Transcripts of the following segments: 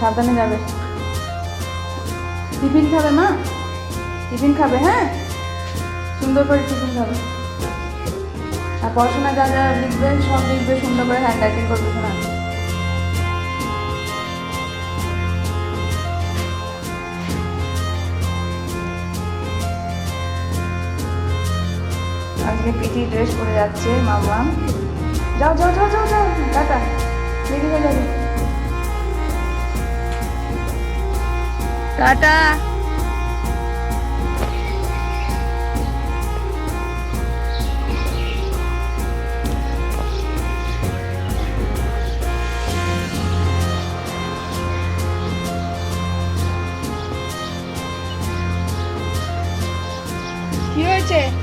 সাবধানে যাবে। টিফিন খাবে মা? টিফিন খাবে হ্যাঁ? সুন্দর করে টিফিন খাবে। আর পড়াশোনা যা যা লিখবে, সব লিখবে, সুন্দর করে হ্যান্ড রাইটিং করবে, শোনা? আজকে পিটি ড্রেস পরে যাচ্ছে, মামা। যাও যাও যাও যাও যাও টাটা। দেরি হয়ে যাবে। টাটা। কি হয়েছে?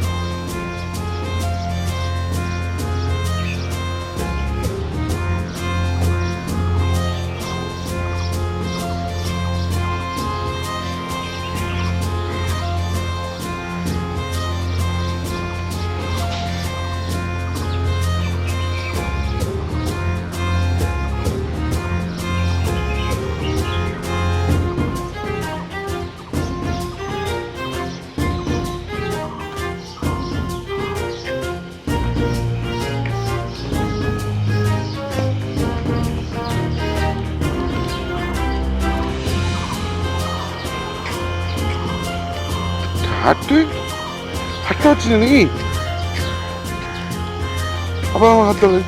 নাকি আবার আমার হাত ধরে।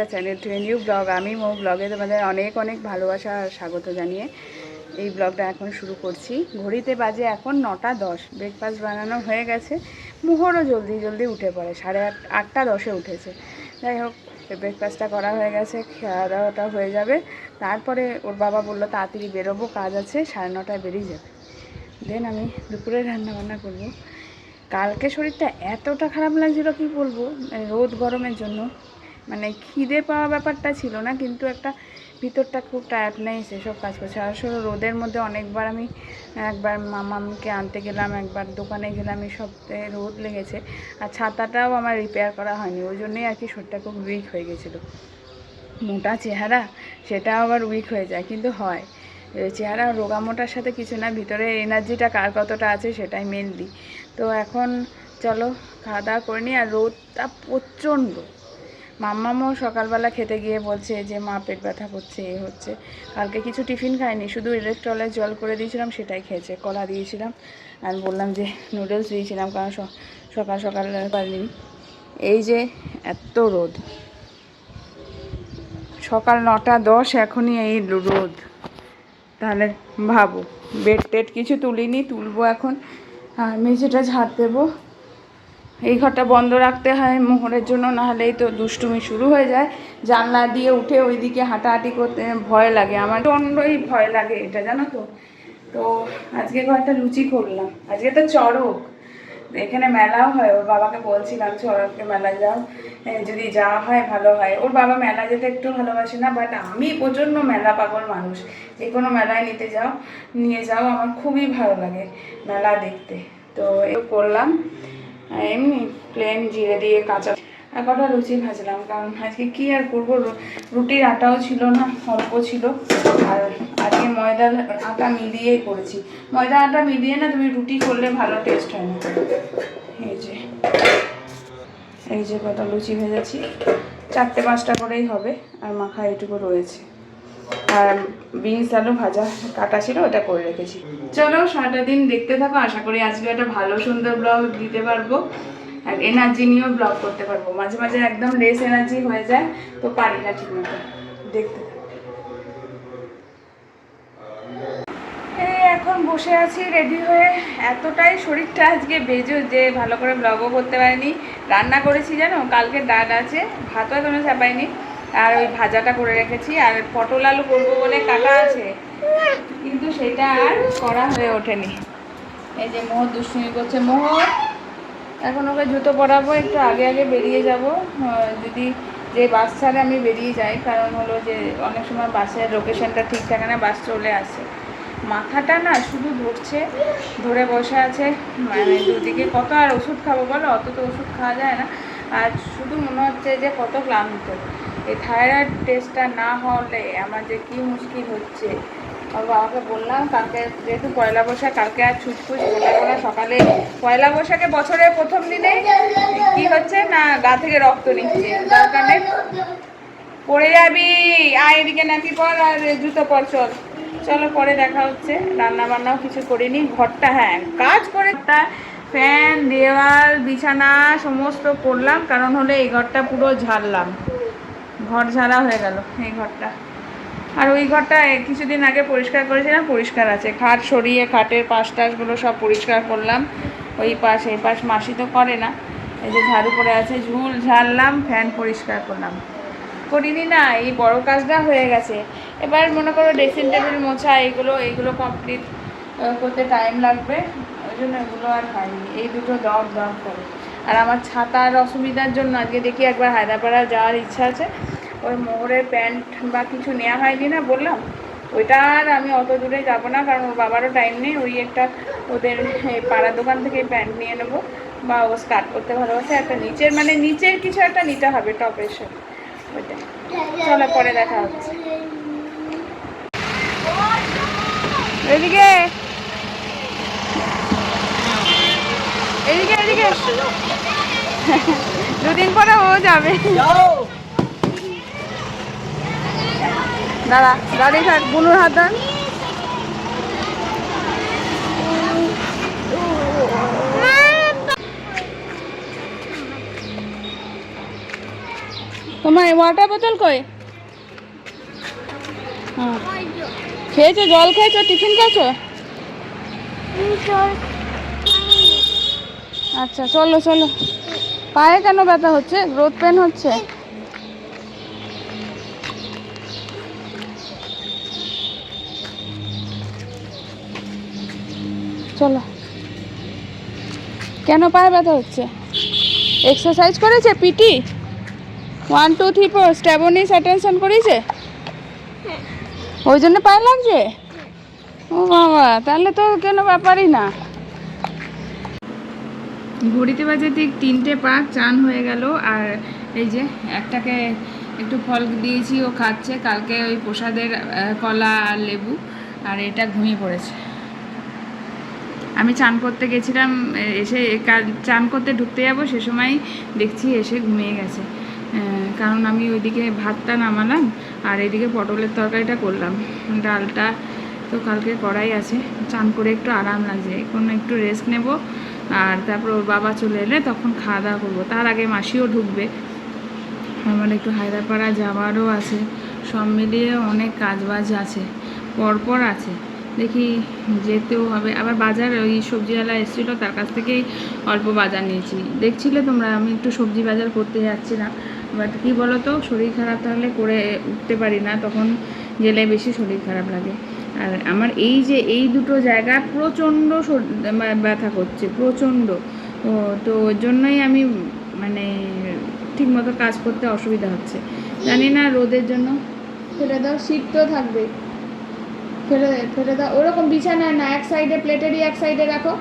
The channel to new blog আমি মো ব্লগে তোমাদের অনেক অনেক ভালোবাসা আর স্বাগত জানিয়ে এই ব্লগটা এখন শুরু করছি। ঘড়িতে বাজে এখন নটা দশ। ব্রেকফাস্ট বানানো হয়ে গেছে। মুহরও জলদি জলদি উঠে পড়ে। সাড়ে আট, আটটা দশে উঠেছে। যাই হোক ব্রেকফাস্টটা করা হয়ে গেছে খাওয়া দাওয়াটা হয়ে যাবে। তারপরে ওর বাবা বলল, তাড়াতাড়ি বেরোবো, কাজ আছে, সাড়ে নটায় বেরিয়ে যাবে। দেন আমি দুপুরে রান্না বান্না করব। কালকে শরীরটা এতটা খারাপ লাগছিল, কি বলব? রোদ গরমের জন্য। মানে খিদে পাওয়া ব্যাপারটা ছিল না, কিন্তু একটা ভিতরটা খুব টায়ার্ডনেস এসব কাজ করছে। আসলে রোদের মধ্যে অনেকবার আমি, একবার মামামকে আনতে গেলাম, একবার দোকানে গেলাম এসব রোদ লেগেছে। আর ছাতাটাও আমার রিপেয়ার করা হয়নি, ওই জন্যই আর কি শরীরটা খুব উইক হয়ে গেছিল। মোটা চেহারা সেটা আবার উইক হয়ে যায়, কিন্তু হয়। চেহারা রোগা মোটার সাথে কিছু না, ভিতরে এনার্জিটা কার কতটা আছে সেটাই মেনলি তো এখন চলো খাওয়া দাওয়া করে নিই, আর রোদটা প্রচণ্ড। মাম্মামও সকালবেলা খেতে গিয়ে বলছে যে, মা, পেট ব্যথা করছে, এ হচ্ছে। কালকে কিছু টিফিন খায়নি, শুধু ইলেকট্রলের জল করে দিয়েছিলাম, সেটাই খেয়েছে, কলা দিয়েছিলাম। আর বললাম যে, নুডলস দিয়েছিলাম, কারণ সকাল সকাল পারিনি। এই যে এত রোদ। সকাল নটা দশ, এখনই এই রোদ। তাহলে ভাবো, বেড টেড কিছু তুলিনি, তুলবো এখন। আর মেঝেটা ঝাড় দেবো। এই ঘরটা বন্ধ রাখতে হয় মোহরের জন্য না হলেই তো দুষ্টুমি শুরু হয়ে যায়। জানলা দিয়ে উঠে ওইদিকে হাঁটাহাঁটি করতে ভয় লাগে। আমার প্রচণ্ডই ভয় লাগে এটা, জানো তো? তো আজকে ঘরটা লুচি করলাম। আজকে তো চড়ক। এখানে মেলাও হয়, ওর বাবাকে বলছিলাম চড়কে মেলায় যাও। যদি যাওয়া হয় ভালো হয়। ওর বাবা মেলা যেতে একটু ভালোবাসে না বাট আমি প্রচণ্ড মেলা পাগল মানুষ। যে কোনো মেলায় নিতে যাও, নিয়ে যাও, আমার খুবই ভালো লাগে মেলা দেখতে। তো এ করলাম। এমনি প্লেন জিরে দিয়ে কাঁচা কটা লুচি ভাজলাম, কারণ আজকে কি আর করব? রুটির আটাও ছিল না, অল্প ছিল। আর আজকে ময়দার আটা মিলিয়েই করেছি। ময়দা আটা মিলিয়ে না তুমি রুটি করলে ভালো টেস্ট হয় না। এই যে এই যে কটা লুচি ভেজেছি। চারটে পাঁচটা করেই হবে, আর মাখা এটুকু রয়েছে। আর বিনস আলু ভাজা কাটা ছিল, ওটা করে রেখেছি। চলো সারাটা দিন দেখতে থাকো, আশা করি আজকে একটা ভালো সুন্দর ব্লগ দিতে পারব। আর এনার্জি নিয়েও ব্লগ করতে পারব। মাঝে মাঝে একদম লেস এনার্জি হয়ে যায়, তো পারি না ঠিক মতো দেখতে এখন বসে আছি রেডি হয়ে। এতটাই শরীরটা আজকে বেজো যে ভালো করে ব্লগও করতে পারিনি। রান্না করেছি জানো? কালকে ডাল আছে, ভাতও এখনও চাপাইনি। আর ওই ভাজাটা করে রেখেছি, আর পটল আলু করব বলে কাটা আছে। কিন্তু সেটা আর করা হয়ে ওঠেনি। এই যে মোহর দুষ্টুমি করছে মোহর। এখন ওকে জুতো পরাবো, একটু আগে আগে বেরিয়ে যাব। যদি যে বাস ছাড়ে আমি বেরিয়ে যাই, কারণ হলো যে অনেক সময় বাসের লোকেশনটা ঠিক থাকে না, বাস চলে আসে। মাথাটা না শুধু ধরছে, ধরে বসে আছে। মানে দুদিকে কত আর ওষুধ খাব বলো? অত তো ওষুধ খাওয়া যায় না। আর শুধু মনে হচ্ছে যে কত ক্লান্ত। এই থাইরয়েড টেস্টটা না হলে আমার যে কী মুশকিল হচ্ছে? বাবাকে বললাম, কালকে যেহেতু পয়লা বৈশাখ, কালকে আর ছুটফুট বলে না সকালে পয়লা বৈশাখে বছরের প্রথম দিনে কি হচ্ছে না, গা থেকে রক্ত নিচ্ছে। যার কারণে পড়ে যাবি, আয় এদিকে নাকি পর আর জুতো পর চল। চলো, পরে দেখা হচ্ছে। রান্না বান্নাও কিছু করিনি। ঘরটা হ্যাঁ কাজ করে তা ফ্যান, দেওয়াল, বিছানা, সমস্ত করলাম। কারণ হলে এই ঘরটা পুরো ঝাড়লাম। ঘর ঝাড়া হয়ে গেল এই ঘরটা। আর ওই ঘরটা কিছুদিন আগে পরিষ্কার করেছিলাম, পরিষ্কার আছে। খাট সরিয়ে খাটের পাশ টাশগুলো সব পরিষ্কার করলাম। ওই পাশ, এই পাশ মাসি তো করে না। এই যে ঝাড়ু পড়ে আছে, ঝুল ঝাড়লাম, ফ্যান পরিষ্কার করলাম। করিনি না, এই বড় কাজটা হয়ে গেছে। এবার মনে করো ড্রেসিং টেবিল মোছা এইগুলো এইগুলো কমপ্লিট করতে টাইম লাগবে। ওই জন্য এগুলো আর হয়নি। এই দুটো দর দর করে। আর আমার ছাতার অসুবিধার জন্য আজকে দেখি একবার হায়দ্রাবাদ যাওয়ার ইচ্ছা আছে। ওই মোহরের প্যান্ট বা কিছু নেওয়া হয়নি না বললাম। ওইটা আর আমি অত দূরে যাব না, কারণ ওর বাবারও টাইম নেই। ওই একটা ওদের পাড়ার দোকান থেকে প্যান্ট নিয়ে নেব বা ও স্কার্ট করতে ভালোবাসে। একটা নিচের মানে নিচের কিছু একটা নিতে হবে টপের সাথে ওইটা চলো, পরে দেখা হচ্ছে। এদিকে। এদিকে এদিকে। দুদিন পরে ও যাবে। দাঁড়া দাঁড়িয়ে থাক, বুনুর হাত ধর। তোমার ওয়াটার বোতল কই? হ্যাঁ। খেয়েছো, জল খেয়েছো, টিফিন খেয়েছো? আচ্ছা চলো চলো। পায়ে কেন ব্যথা হচ্ছে? গ্রোথ পেন হচ্ছে? চলো। কেন পায়ে ব্যথা হচ্ছে? এক্সারসাইজ করেছে PT? One two three four স্ট্যাবনিস attention করেছে? ওই জন্য পায়ে লাগছে? ও বাবা, তাহলে তো কেন ব্যাপারই না। ঘড়িতে বাজে ঠিক তিনটে পাঁচ, চান হয়ে গেল, আর এই যে একটাকে একটু ফল দিয়েছি, ও খাচ্ছে, কালকে ওই প্রসাদের কলা আর লেবু, আর এটা ঘুমিয়ে পড়েছে। আমি চান করতে গেছিলাম এসে চান করতে ঢুকতে যাব, সে সময় দেখছি এসে ঘুমিয়ে গেছে। কারণ আমি ওইদিকে ভাতটা নামালাম আর এদিকে পটলের তরকারিটা করলাম। ডালটা তো কালকে করাই আছে, চান করে একটু আরাম লাগছে। এখন একটু রেস্ট নেব আর তারপর ওর বাবা চলে এলে তখন খাওয়া দাওয়া করব। তার আগে মাসিও ঢুকবে। আমার একটু হায়দ্রাপাড়া যাওয়ারও আছে। সব মিলিয়ে অনেক কাজ বাজ আছে, পরপর আছে। দেখি যেতেও হবে। আবার বাজার ওই সবজিওয়ালা এসেছিল, তার কাছ থেকেই অল্প বাজার নিয়েছি। দেখছিলে তোমরা, আমি একটু সবজি বাজার করতে যাচ্ছিলাম। বাট কী বলো তো শরীর খারাপ থাকলে করে উঠতে পারি না, তখন গেলে বেশি শরীর খারাপ লাগে। আর আমার এই যে, এই দুটো জায়গা প্রচণ্ড ব্যথা করছে, প্রচণ্ড। তো ওর জন্যই আমি মানে ঠিকমতো কাজ করতে অসুবিধা হচ্ছে। জানি না রোদের জন্য। ফেলে দাও শীত তো থাকবে ফেলে ফেলে দাও ওরকম বিছানায় না এক সাইডে প্লেটেরই এক সাইডে রাখো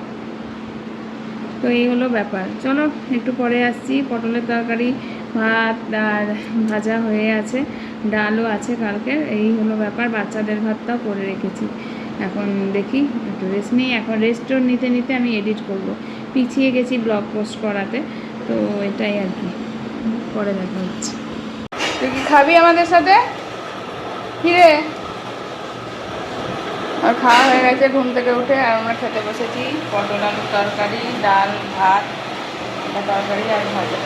তো এই হলো ব্যাপার। চলো একটু পরে আসছি। পটলের তরকারি ভাত আর ভাজা হয়ে আছে। ডালও আছে কালকে। এই হলো ব্যাপার। বাচ্চাদের ভাতটাও করে রেখেছি। এখন দেখি একটু রেস্ট নিই। এখন রেস্টও নিতে নিতে আমি এডিট করব। পিছিয়ে গেছি ব্লগ পোস্ট করাতে। তো এটাই আর কি। পরে দেখা হচ্ছে। তুই কি খাবি আমাদের সাথে? কিরে? আর খাওয়া হয়ে গেছে, ঘুম থেকে উঠে আর আমরা খেতে বসেছি। পটল আলুর তরকারি, ডাল, ভাত একটা তরকারি আর ভাজা।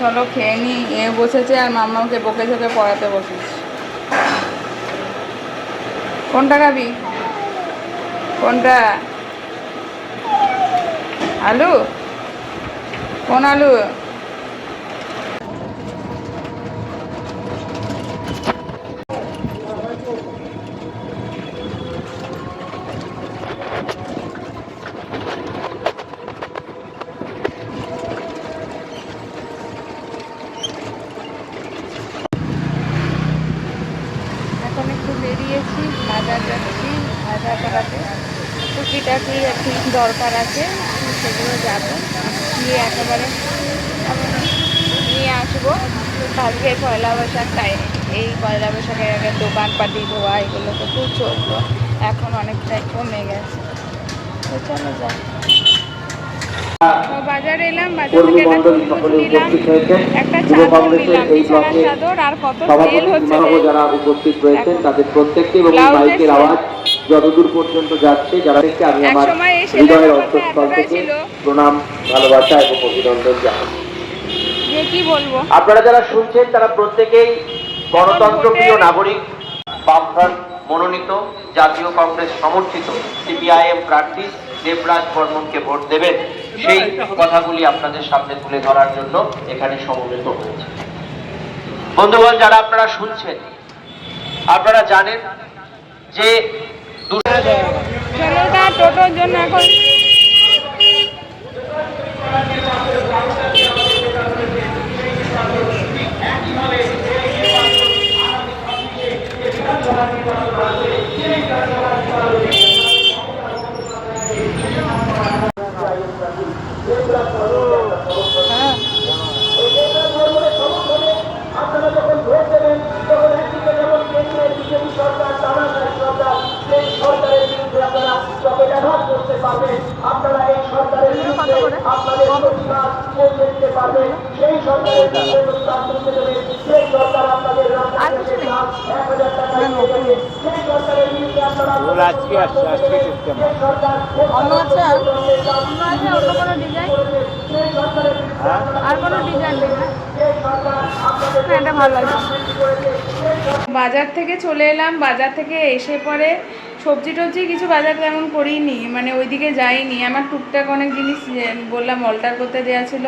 চলো খেয়ে নি এ বসেছে আর মাম্মাকে বকে ঝোকে পড়াতে বসেছি। কোনটা খাবি? কোনটা? আলু? কোন আলু এখন একটু বেরিয়েছি বাজার যাচ্ছি বাজার করাতে একটু দরকার আছে সেগুলো যাব। গিয়ে একেবারে নিয়ে আসব। কালকে পয়লা বৈশাখ তাই এই পয়লা বৈশাখের আগে দোকানপাটি ধোয়া এগুলো তো খুব চলতো। এখন অনেকটাই কমে গেছে। তো চলো যাই। বাজারে এলাম বাজার থেকে একটা সকলে নিলাম একটা চাদর নিলাম বিছানার চাদর আর কত তেল হচ্ছে সীমানব যতদূর পর্যন্ত যাচ্ছে যারা দেখছে আমি আমার হৃদয়ের অন্তঃস্থল থেকে প্রণাম ভালোবাসা এবং অভিনন্দন জানাই। আপনারা যারা শুনছেন তারা প্রত্যেকেই গণতন্ত্র প্রিয় নাগরিক বামফ্রন্ট মনোনীত জাতীয় কংগ্রেস সমর্থিত সিপিআইএম প্রার্থী দেবরাজ বর্মনকে ভোট দেবেন। সেই কথাগুলি আপনাদের সামনে তুলে ধরার জন্য এখানে সমবেত হয়েছে। বন্ধুগণ যারা আপনারা শুনছেন আপনারা জানেন যে ছেলেটা টোটোর জন্য হ্যাঁ আর কোনো ডিজাইন আর কোনো ডিজাইন নেই এটা ভালো লাগছে বাজার থেকে চলে এলাম বাজার থেকে এসে পরে সবজি টবজি কিছু বাজার তেমন করিনি মানে ওইদিকে যাইনি। আমার টুকটাক অনেক জিনিস বললাম, অল্টার করতে দেওয়া ছিল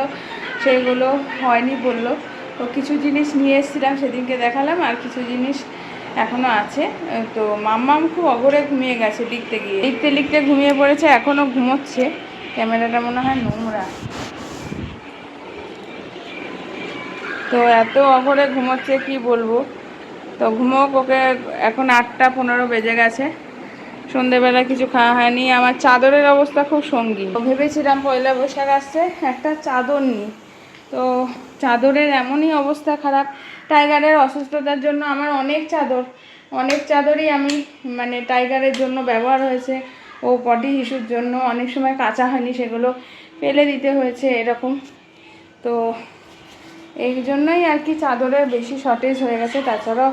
সেগুলো হয়নি বলল। তো কিছু জিনিস নিয়ে এসেছিলাম, সেদিনকে দেখালাম, আর কিছু জিনিস এখনও আছে। তো মাম্মাম খুব অগরে ঘুমিয়ে গেছে লিখতে গিয়ে। লিখতে লিখতে ঘুমিয়ে পড়েছে এখনও ঘুমোচ্ছে। ক্যামেরাটা মনে হয় নোংরা। তো এত অঘরে ঘুমোচ্ছে, কি বলব? তো ঘুমোক, ওকে এখন আটটা পনেরো বেজে গেছে। সন্ধেবেলা কিছু খাওয়া হয়নি। আমার চাদরের অবস্থা খুব সঙ্গী ভেবেছিলাম পয়লা বৈশাখ আসছে, একটা চাদর নিই। তো চাদরের এমনই অবস্থা খারাপ। টাইগারের অসুস্থতার জন্য আমার অনেক চাদর, অনেক চাদরই আমি মানে টাইগারের জন্য ব্যবহার হয়েছে। ও পটি ইস্যুর জন্য অনেক সময় কাঁচা হয়নি, সেগুলো ফেলে দিতে হয়েছে এরকম। তো এই জন্যই আর কি চাদরের বেশি শর্টেজ হয়ে গেছে। তাছাড়াও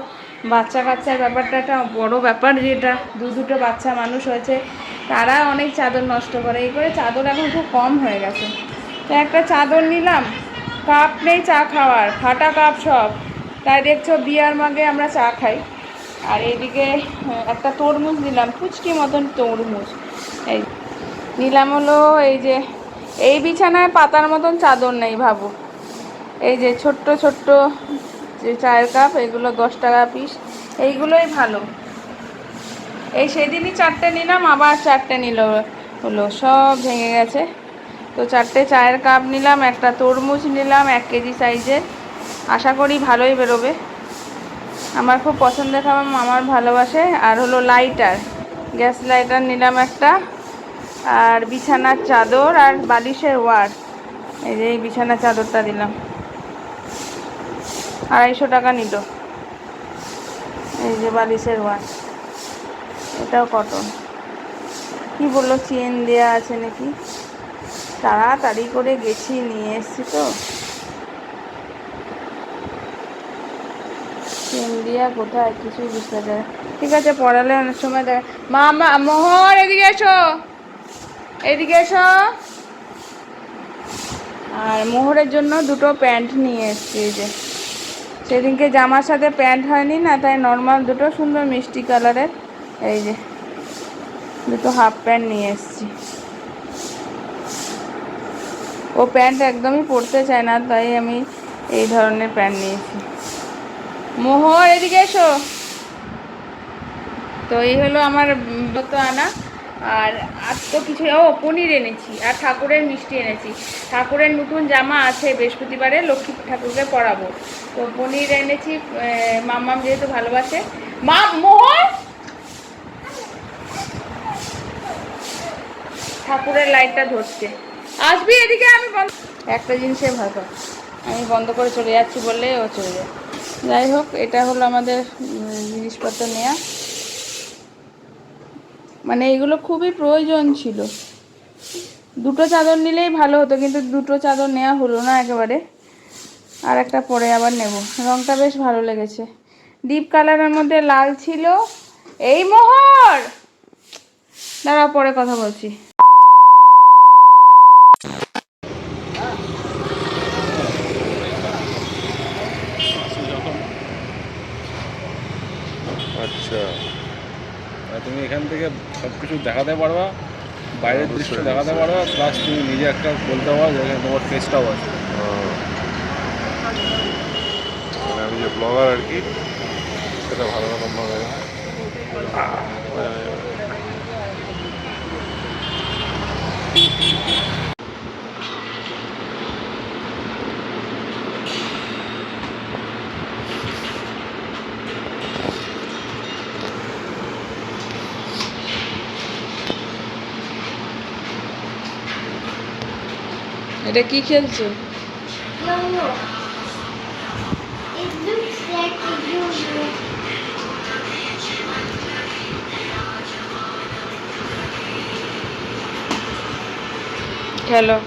বাচ্চা কাচ্চার ব্যাপারটা একটা বড় ব্যাপার যেটা দু দুটো বাচ্চা মানুষ হয়েছে, তারা অনেক চাদর নষ্ট করে। এই করে চাদর এখন খুব কম হয়ে গেছে। তো একটা চাদর নিলাম, কাপ নেই চা খাওয়ার, ফাটা কাপ সব। তাই দেখছ বিয়ার মাগে আমরা চা খাই। আর এইদিকে একটা তরমুজ নিলাম ফুচকি মতন তরমুজ। এই নিলাম হলো এই যে, এই বিছানায় পাতার মতন চাদর নেই ভাবো। এই যে ছোট্ট ছোট্ট যে চায়ের কাপ, এগুলো দশ টাকা পিস এইগুলোই ভালো। এই সেদিনই চারটে নিলাম, আবার চারটে নিল, হলো, সব ভেঙে গেছে। তো চারটে চায়ের কাপ নিলাম, একটা তরমুজ নিলাম, এক কেজি সাইজের। আশা করি ভালোই বেরোবে। আমার খুব পছন্দের খাবার আমার ভালোবাসে। আর হলো লাইটার গ্যাস লাইটার নিলাম একটা। আর বিছানার চাদর আর বালিশের ওয়ার এই যে এই বিছানার চাদরটা দিলাম। আড়াইশো টাকা নিল। এই যে বালিশের ওয়ার এটাও কটন কি বলল চেন দেয়া আছে নাকি? তাড়াতাড়ি করে গেছি, নিয়ে এসছি তো। চেন দিয়া কোথায়? কিছুই বুঝতে যায় ঠিক আছে, পড়ালে অনেক সময় দেখ মা মোহর এদিকে এসো। এদিকে এসো। আর মোহরের জন্য দুটো প্যান্ট নিয়ে এসছি, এই যে। সেদিনকে জামার সাথে প্যান্ট হয়নি না, তাই নর্মাল দুটো সুন্দর মিষ্টি কালারের এই যে, দুটো হাফ প্যান্ট নিয়ে এসেছি। ও প্যান্ট একদমই পরতে চায় না, তাই আমি এই ধরনের প্যান্ট নিয়েছি। মোহর, এদিকে এসো। তো এই হলো আমার গত আনা। আর আর তো কিছু, ও পনির এনেছি আর ঠাকুরের মিষ্টি এনেছি। ঠাকুরের নতুন জামা আছে, বৃহস্পতিবারে লক্ষ্মী ঠাকুরকে পরাবো। তো পনির এনেছি মাম্মাম যেহেতু ভালোবাসে। মা মোহর ঠাকুরের লাইটটা ধরছে। আসবি এদিকে, আমি একটা জিনিসে ভালো আমি বন্ধ করে চলে যাচ্ছি বললে ও চলে যায়। যাই হোক, এটা হলো আমাদের জিনিসপত্র নেওয়া মানে এগুলো খুবই প্রয়োজন ছিল। দুটো চাদর নিলেই ভালো হতো, কিন্তু দুটো চাদর নেওয়া হলো না একেবারে। আর একটা পরে আবার নেব। রংটা বেশ ভালো লেগেছে। ডিপ কালারের মধ্যে লাল ছিল। এই মোহর! দাঁড়া, পরে কথা বলছি। আচ্ছা। তুমি এখান থেকে সব কিছু দেখাতে পারবা বাইরের দৃশ্য দেখাতে পারবা প্লাস তুমি নিজে একটা বলতে পারো যেখানে তোমার ফেসটাও আছে। মানে আমি যে ব্লগার আর কি সেটা ভালো রকম এটা কি খেলছো. খেলো।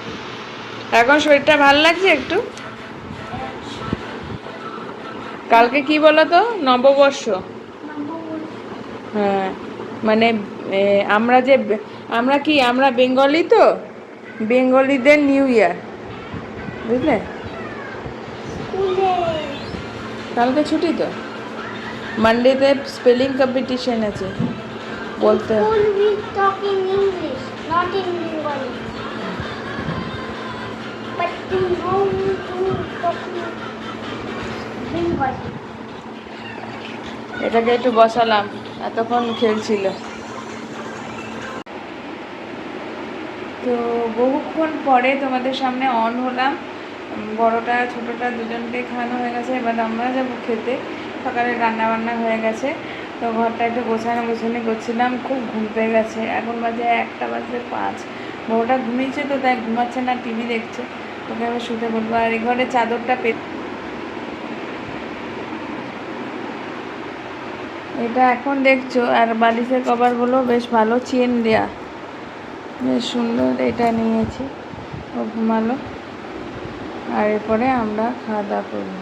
এখন শরীরটা ভালো লাগছে একটু? কালকে কি বলো তো? নববর্ষ। হ্যাঁ মানে আমরা যে, আমরা কি, আমরা বেঙ্গলি তো? বেঙ্গলিদের নিউ ইয়ার, বুঝলে? কালকে ছুটি তো। মানডেতে স্পেলিং কম্পিটিশান আছে, বলতে। এটাকে একটু বসালাম, এতক্ষণ খেলছিল। তো বহুক্ষণ পরে তোমাদের সামনে অন হলাম। বড়টা, ছোটটা দুজনকে খাওয়ানো হয়ে গেছে। এবার আমরা যাব খেতে। সকালে রান্না বান্না হয়ে গেছে। তো ঘরটা একটু গোছানো গোছানি করছিলাম। খুব ঘুম পেয়ে গেছে। এখন বাজে একটা বাজে পাঁচ। বড়টা ঘুমিয়েছে তো, তাই ঘুমাচ্ছে না, টিভি দেখছে। ওকে আবার শুতে বলব। আর এই ঘরে চাদরটা পে এটা এখন দেখছ। আর বালিশের কভারগুলো বেশ ভালো, চেন দেয়া। বেশ সুন্দর এটা নিয়েছি, ও ঘুমালো। আর এরপরে আমরা খাওয়া দাওয়া করব।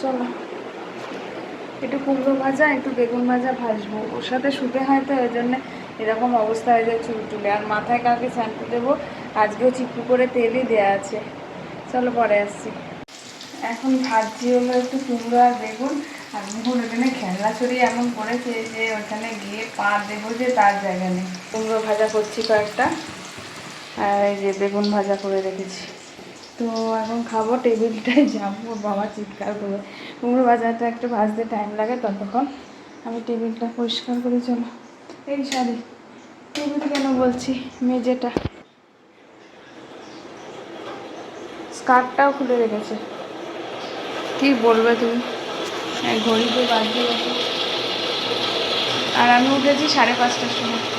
চলো। একটু কুমড়ো ভাজা, একটু বেগুন ভাজা ভাজবো। ওর সাথে শুতে হয় তো ওই জন্য এরকম অবস্থা হয়ে যায় চুল টুলে আর মাথায় কালকে শ্যাম্পু দেবো আজকেও চিপু করে তেলই দেওয়া আছে। চলো পরে আসছি। এখন ভাজছি হলো একটু কুমড়ো আর বেগুন। আর মোহন ওখানে খেলনা ছড়িয়ে এমন করেছে যে ওখানে গিয়ে পা দেবো যে তার জায়গা নেই। কুমড়ো ভাজা করছি কয়েকটা। আর এই যে বেগুন ভাজা করে রেখেছি। তো এখন খাব, টেবিলটায় যাব। বাবা চিৎকার করবে কুমড়ো ভাজাটা একটু ভাজতে টাইম লাগে ততক্ষণ। আমি টেবিলটা পরিষ্কার করে, চলো। এই সারি টেবিল কেন বলছি? মেজেটা। স্কার্টটাও খুলে রেখেছে। কি বলবে তুমি? এক ঘড়িতে বাদ গেছে আর আমি উঠেছি সাড়ে পাঁচটার সময়।